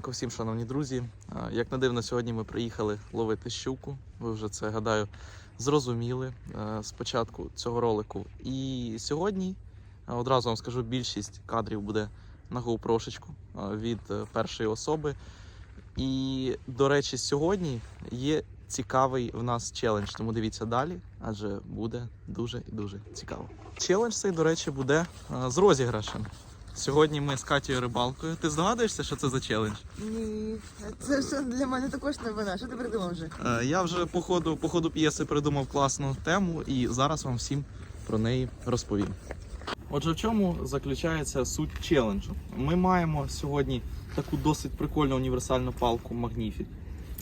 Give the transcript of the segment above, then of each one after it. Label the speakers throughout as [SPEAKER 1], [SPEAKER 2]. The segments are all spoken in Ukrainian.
[SPEAKER 1] ранку всім, шановні друзі. Як не дивно, сьогодні ми приїхали ловити щуку. Ви вже це гадаю зрозуміли з початку цього ролику. І сьогодні одразу вам скажу, більшість кадрів буде на е, від е, першої особи. І, до речі, сьогодні є цікавий в нас челендж, тому дивіться далі, адже буде дуже і дуже цікаво. Челендж цей, до речі, буде з розіграшем. Сьогодні ми з Катією рибалкою. Ти здогадуєшся, що це за челендж?
[SPEAKER 2] Ні, це ж для мене також новина. Що ти придумав вже?
[SPEAKER 1] Е, Я вже по ходу, по ходу п'єси придумав класну тему і зараз вам всім про неї розповім. Отже, в чому заключається суть челенджу? Ми маємо сьогодні таку досить прикольну універсальну палку Magnific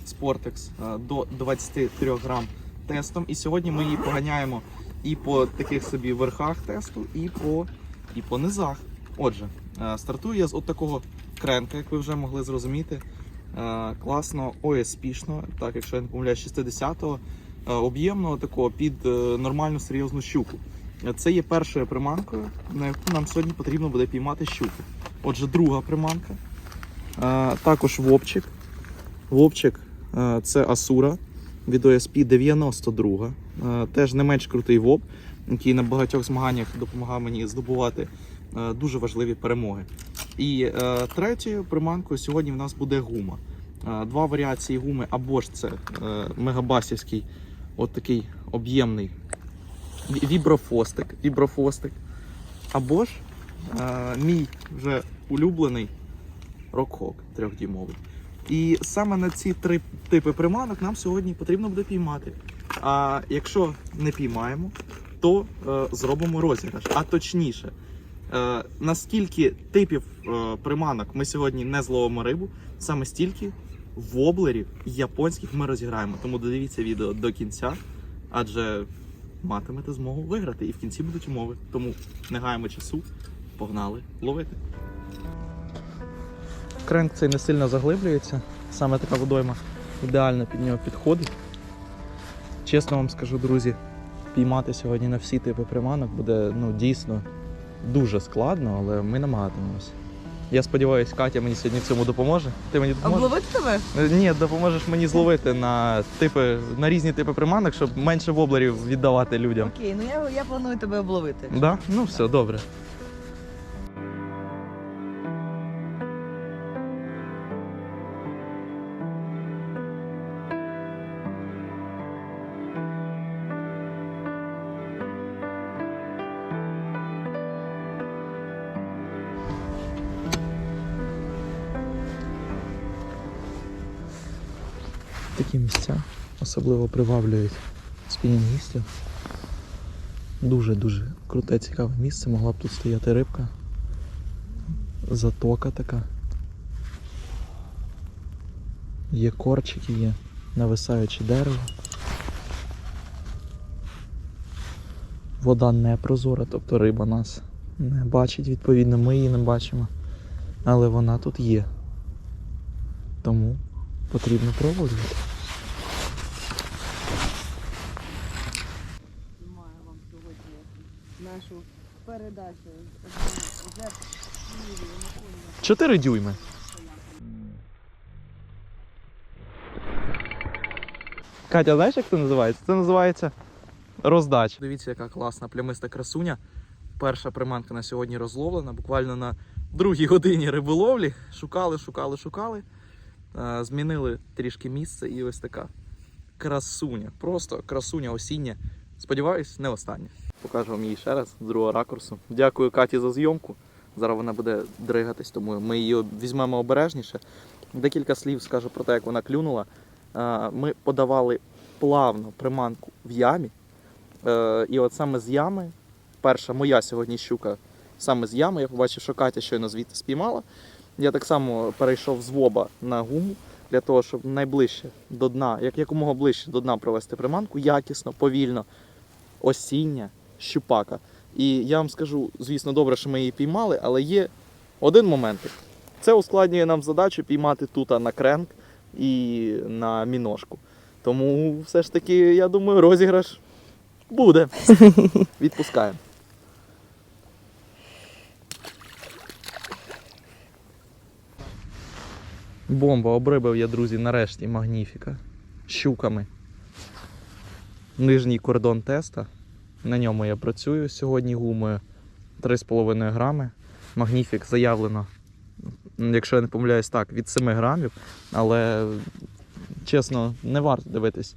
[SPEAKER 1] Sportex е, до 23 грам тестом. І сьогодні ми її поганяємо і по таких собі верхах тесту, і по, і по низах. Отже, е, стартую я з от такого кренка, як ви вже могли зрозуміти. Е, класно OSP-шно, так якщо я не помиляюсь, 60-го, е, об'ємного такого під нормальну серйозну щуку. Це є першою приманкою, на яку нам сьогодні потрібно буде піймати щуку. Отже, друга приманка. Також вопчик. Вопчик це Асура від OSP 92. Е, Теж не менш крутий воп, який на багатьох змаганнях допомагав мені здобувати дуже важливі перемоги. І е, третьою приманкою сьогодні в нас буде гума. Е, два варіації гуми, або ж це е, мегабасівський, от такий об'ємний віброфостик, віброфостик, або ж е, мій вже улюблений рокхок трьохдімовий. І саме на ці три типи приманок нам сьогодні потрібно буде піймати. А якщо не піймаємо, то е, зробимо розіграш. А точніше, е, наскільки типів е, приманок ми сьогодні не зловимо рибу, саме стільки воблерів японських ми розіграємо. Тому додивіться відео до кінця, адже матимете змогу виграти. І в кінці будуть умови. Тому не гаємо часу, погнали ловити. Кренк цей не сильно заглиблюється, саме така водойма ідеально під нього підходить. Чесно вам скажу, друзі, піймати сьогодні на всі типи приманок буде ну, дійсно дуже складно, але ми намагатимемось. Я сподіваюся, Катя мені сьогодні в цьому допоможе. Ти мені допоможеш?
[SPEAKER 2] Обловити тебе?
[SPEAKER 1] Ні, допоможеш мені зловити на типи на різні типи приманок, щоб менше воблерів віддавати людям.
[SPEAKER 2] Окей, ну я, я планую тебе обловити.
[SPEAKER 1] Да? Ну все, добре. Такі місця особливо приваблюють спінінгістів. Дуже-дуже круте, цікаве місце. Могла б тут стояти рибка. Затока така. Є корчики, є нависаюче дерево. Вода не прозора, тобто риба нас не бачить, відповідно, ми її не бачимо. Але вона тут є. Тому потрібно пробувати.
[SPEAKER 2] Знімаю вам сьогодні нашу передачу.
[SPEAKER 1] 4 дюйми. Катя, знаєш, як це називається? Це називається роздача. Дивіться, яка класна плямиста красуня. Перша приманка на сьогодні розловлена. Буквально на другій годині риболовлі. Шукали, шукали, шукали. Е, Змінили трішки місце і ось така красуня. Просто красуня осіння. Сподіваюсь, не остання. Покажу вам її ще раз з другого ракурсу. Дякую Каті за зйомку. Зараз вона буде дригатись, тому ми її візьмемо обережніше. Декілька слів скажу про те, як вона клюнула. Е, Ми подавали плавно приманку в ямі. Е, І от саме з ями, перша моя сьогодні щука, саме з ями, я побачив, що Катя щойно звідти спіймала. Я так само перейшов з воба на гуму для того, щоб найближче до дна, як якомога ближче до дна провести приманку, якісно, повільно, осіння, щупака. І я вам скажу, звісно, добре, що ми її піймали, але є один момент. Це ускладнює нам задачу піймати тут на кренк і на міношку. Тому все ж таки, я думаю, розіграш буде. Відпускаємо. Бомба, обрибив я, друзі, нарешті магніфіка. Щуками. Нижній кордон теста. На ньому я працюю сьогодні гумою 3,5 грами. Магніфік заявлено, якщо я не помиляюсь, так, від 7 грамів. Але чесно, не варто дивитись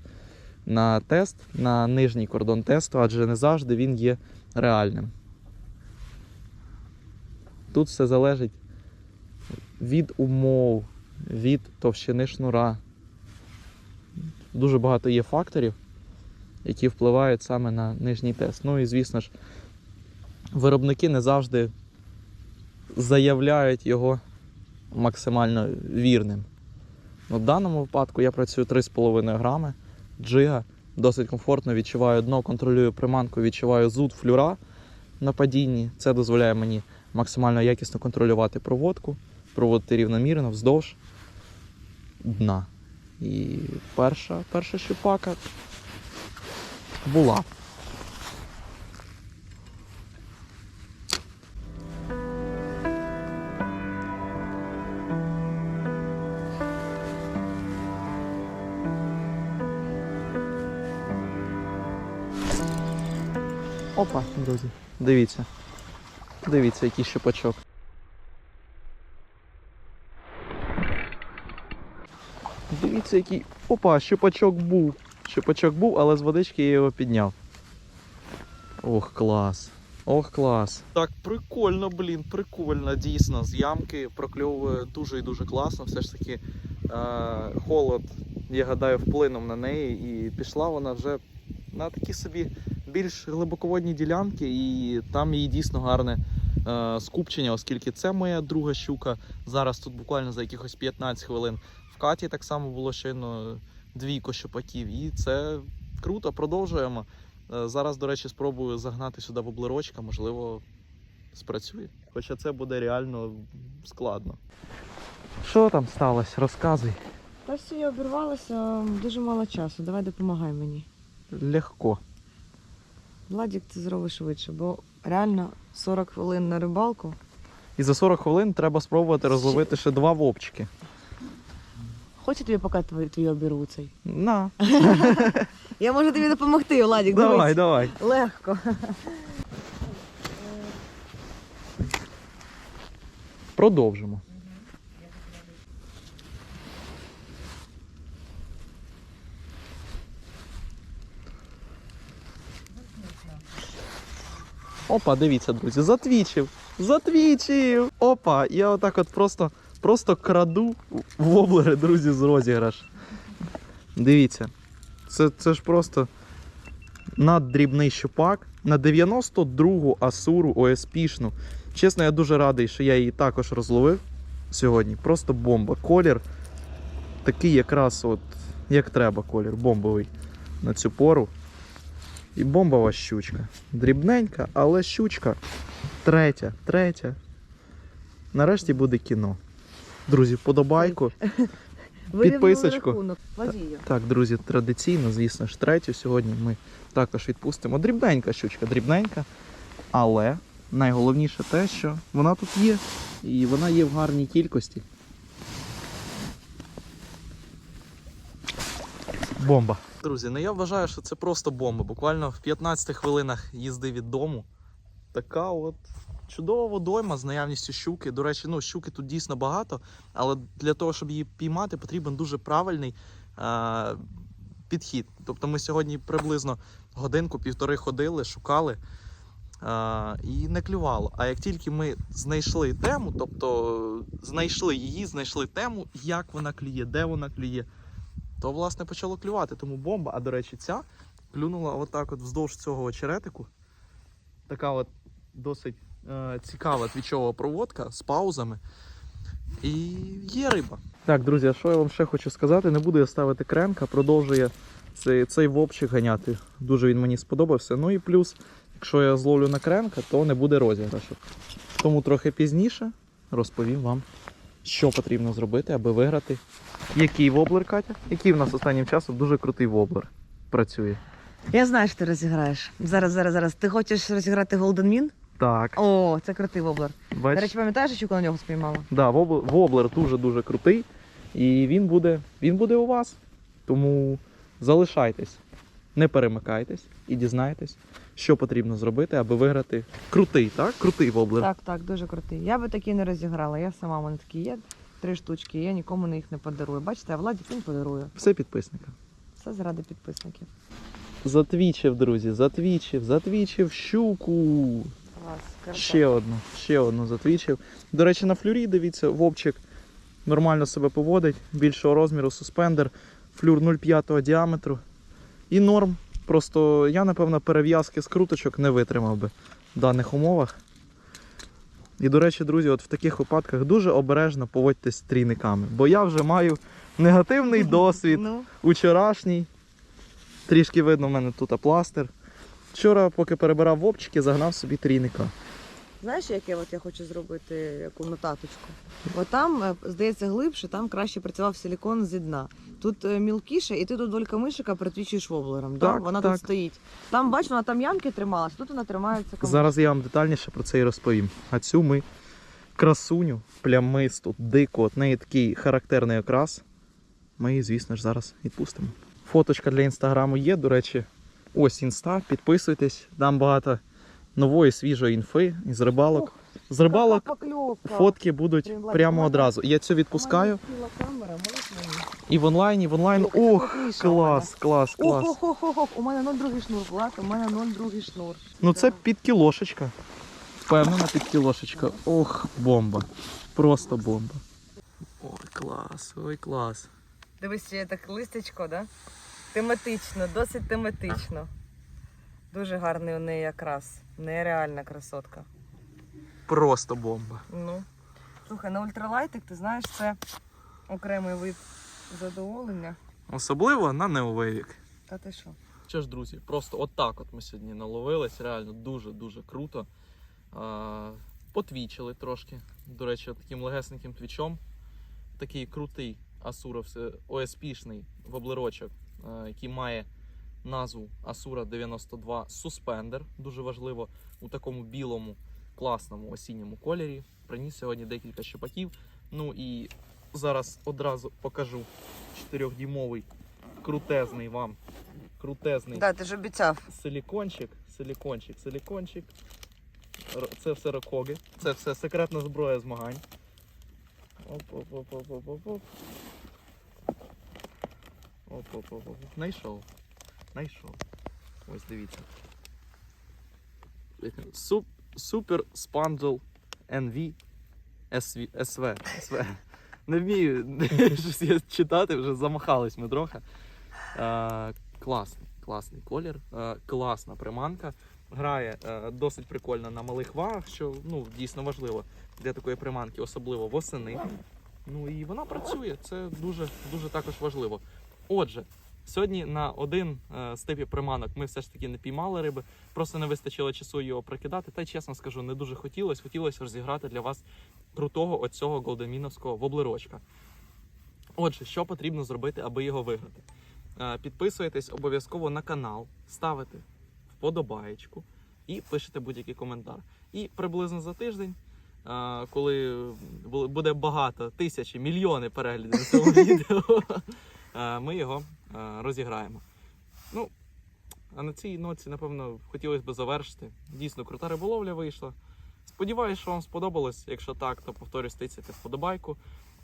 [SPEAKER 1] на тест, на нижній кордон тесту, адже не завжди він є реальним. Тут все залежить від умов, від товщини шнура. Дуже багато є факторів, які впливають саме на нижній тест. Ну і звісно ж, виробники не завжди заявляють його максимально вірним. Ну, в даному випадку я працюю 3,5 грами, джига, досить комфортно відчуваю дно, контролюю приманку, відчуваю зуд флюра на падінні. Це дозволяє мені максимально якісно контролювати проводку, проводити рівномірно вздовж дна. І перша, перша щупака була. Опа, друзі. Дивіться. Дивіться, який щупачок. Дивіться, який. Опа, щупачок був. Щупачок був, але з водички я його підняв. Ох, клас. Ох, клас. Так, прикольно, блін, прикольно, дійсно. З ямки прокльовує дуже і дуже класно. Все ж таки е- холод, я гадаю, вплинув на неї, і пішла вона вже на такі собі більш глибоководні ділянки, і там її дійсно гарне е, скупчення, оскільки це моя друга щука. Зараз тут буквально за якихось 15 хвилин. Каті так само було щойно двійко щупаків, і це круто, продовжуємо. Е, Зараз, до речі, спробую загнати сюди воблерочка, можливо, спрацює. Хоча це буде реально складно. Що там сталося? Розказуй.
[SPEAKER 2] Та все, я обірвалася, дуже мало часу. Давай допомагай мені.
[SPEAKER 1] Легко.
[SPEAKER 2] Владік, ти зробиш швидше, бо реально 40 хвилин на рибалку.
[SPEAKER 1] І за 40 хвилин треба спробувати розловити ще два вовчики.
[SPEAKER 2] Хочу тобі поки твій, твій обірву цей.
[SPEAKER 1] На,
[SPEAKER 2] Я можу тобі допомогти, Владік,
[SPEAKER 1] давай,
[SPEAKER 2] дивись.
[SPEAKER 1] давай.
[SPEAKER 2] Легко.
[SPEAKER 1] Продовжимо. Опа, дивіться, друзі, затвічив. Затвічив. Опа, я отак от просто, просто краду воблери, друзі, з розіграш. Дивіться. Це, це ж просто наддрібний щупак на 92-гу асуру ОСПшну. Чесно, я дуже радий, що я її також розловив сьогодні. Просто бомба. Колір такий якраз от, як треба колір, бомбовий на цю пору. І бомбова щучка. Дрібненька, але щучка. Третя, третя. Нарешті буде кіно. Друзі, вподобайку. Підписочку. Так, друзі, традиційно, звісно ж, третю сьогодні ми також відпустимо. Дрібненька щучка, дрібненька. Але найголовніше те, що вона тут є. І вона є в гарній кількості. Бомба. Друзі, ну я вважаю, що це просто бомба. Буквально в 15 хвилинах їзди від дому. Така от чудова водойма з наявністю щуки. До речі, ну щуки тут дійсно багато, але для того, щоб її піймати, потрібен дуже правильний е, підхід. Тобто ми сьогодні приблизно годинку-півтори ходили, шукали е, і не клювало. А як тільки ми знайшли тему, тобто знайшли її, знайшли тему, як вона клює, де вона клює, то власне почало клювати. Тому бомба, а до речі, ця клюнула отак от вздовж цього очеретику. Така от досить цікава твічова проводка з паузами. І є риба. Так, друзі, а що я вам ще хочу сказати? Не буду я ставити кренка, продовжує цей, цей вовчик ганяти. Дуже він мені сподобався. Ну і плюс, якщо я зловлю на кренка, то не буде розіграшу. Тому трохи пізніше розповім вам, що потрібно зробити, аби виграти. Який воблер, Катя? Який в нас останнім часом дуже крутий воблер працює.
[SPEAKER 2] Я знаю, що ти розіграєш. Зараз, зараз, зараз. Ти хочеш розіграти Golden Mean?
[SPEAKER 1] Так,
[SPEAKER 2] О, це крутий воблер. До речі, пам'ятаєш, що на нього спіймала?
[SPEAKER 1] Да, воб- воблер дуже-дуже крутий. І він буде, він буде у вас. Тому залишайтесь, не перемикайтесь і дізнайтесь, що потрібно зробити, аби виграти крутий, так? Крутий воблер.
[SPEAKER 2] Так, так, дуже крутий. Я би такі не розіграла. Я сама в мене такі є. Три штучки, я нікому не їх не подарую. Бачите, а Владик він подарує.
[SPEAKER 1] Все підписникам.
[SPEAKER 2] Все заради підписників.
[SPEAKER 1] Затвічив, друзі, затвічив, затвічив щуку.
[SPEAKER 2] Клас.
[SPEAKER 1] Ще одну, ще одну затвічив. До речі, на флюрі, дивіться, вовчик нормально себе поводить, більшого розміру, суспендер, флюр 0,5 діаметру. І норм. Просто я, напевно, перев'язки скруточок не витримав би в даних умовах. І, до речі, друзі, от в таких випадках дуже обережно поводьтесь з трійниками, бо я вже маю негативний досвід
[SPEAKER 2] Ну,
[SPEAKER 1] учорашній. Трішки видно в мене тут пластир. Вчора, поки перебирав вовчики, загнав собі трійника.
[SPEAKER 2] знаєш, яке от я хочу зробити яку нотаточку? От там, е, здається, глибше, там краще працював силікон зі дна. Тут е, мілкіше, і ти тут долька мишика притвічуєш воблером. да?
[SPEAKER 1] Так,
[SPEAKER 2] Вона
[SPEAKER 1] так.
[SPEAKER 2] тут стоїть. Там, бач, вона там ямки трималась, тут вона тримається кому.
[SPEAKER 1] Зараз я вам детальніше про це і розповім. А цю ми красуню, плямисту, дику, от неї такий характерний окрас. Ми її, звісно ж, зараз відпустимо. Фоточка для інстаграму є, до речі. Ось інста, підписуйтесь, дам багато нової свіжої інфи із рибалок. З рибалок фотки будуть прямо одразу. Я цю відпускаю
[SPEAKER 2] камера, можеш мені?
[SPEAKER 1] і в онлайні, в онлайн. Ох, клас, клас, клас.
[SPEAKER 2] Ох, ох, ох, ох, у мене 0,2 шнур, Влад, у мене 0,2 шнур.
[SPEAKER 1] Ну це підкілошечка. Впевнена підкілошечка. Ох, бомба. Просто бомба. Ой, клас, ой, клас.
[SPEAKER 2] Дивись, ще так листечко, да? Тематично, досить тематично. Дуже гарний у неї якраз. Нереальна красотка.
[SPEAKER 1] Просто бомба.
[SPEAKER 2] Ну. Слухай, на ультралайтик, ти знаєш, це окремий вид задоволення.
[SPEAKER 1] Особливо на неовейвік.
[SPEAKER 2] Та ти що?
[SPEAKER 1] Що ж, друзі, просто отак от ми сьогодні наловились. Реально дуже-дуже круто. А, потвічили трошки. До речі, таким легесеньким твічом. Такий крутий Асура ОСПшний воблерочок, який має назву Асура 92 Суспендер. Дуже важливо у такому білому, класному осінньому кольорі. Приніс сьогодні декілька щепаків. Ну і зараз одразу покажу 4-дюймовий крутезний вам. Крутезний
[SPEAKER 2] Да, ти ж обіцяв.
[SPEAKER 1] силікончик, силікончик, силікончик. Це все рокоги. Це все секретна зброя змагань. Оп-оп-оп-оп-оп-оп. Оп-оп-оп-оп. Найшов. Найшов. Ось дивіться. Суп, супер спанджел NV SV, SV, SV. Не вмію читати, вже замахались ми трохи. Е, класний, класний колір, е, класна приманка. Грає е, досить прикольно на малих вагах, що ну, дійсно важливо для такої приманки, особливо восени. Ну і вона працює, це дуже, дуже також важливо. Отже, сьогодні на один е, з типів приманок ми все ж таки не піймали риби, просто не вистачило часу його прикидати. Та чесно скажу, не дуже хотілося. Хотілося розіграти для вас крутого оцього голдеміновського воблерочка. Отже, що потрібно зробити, аби його виграти? Е, Підписуєтесь обов'язково на канал, ставите вподобаєчку і пишете будь-який коментар. І приблизно за тиждень, е, коли буде багато, тисячі, мільйони переглядів на цьому відео, ми його е, розіграємо. Ну, а на цій ноці, напевно, хотілося б завершити. Дійсно, крута риболовля вийшла. Сподіваюсь, що вам сподобалось. Якщо так, то повторюсь, тицяйте вподобайку,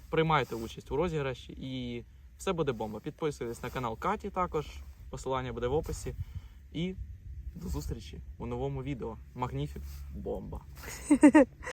[SPEAKER 1] приймайте участь у розіграші і все буде бомба. Підписуйтесь на канал Каті також. Посилання буде в описі. І до зустрічі у новому відео. Магніфік бомба!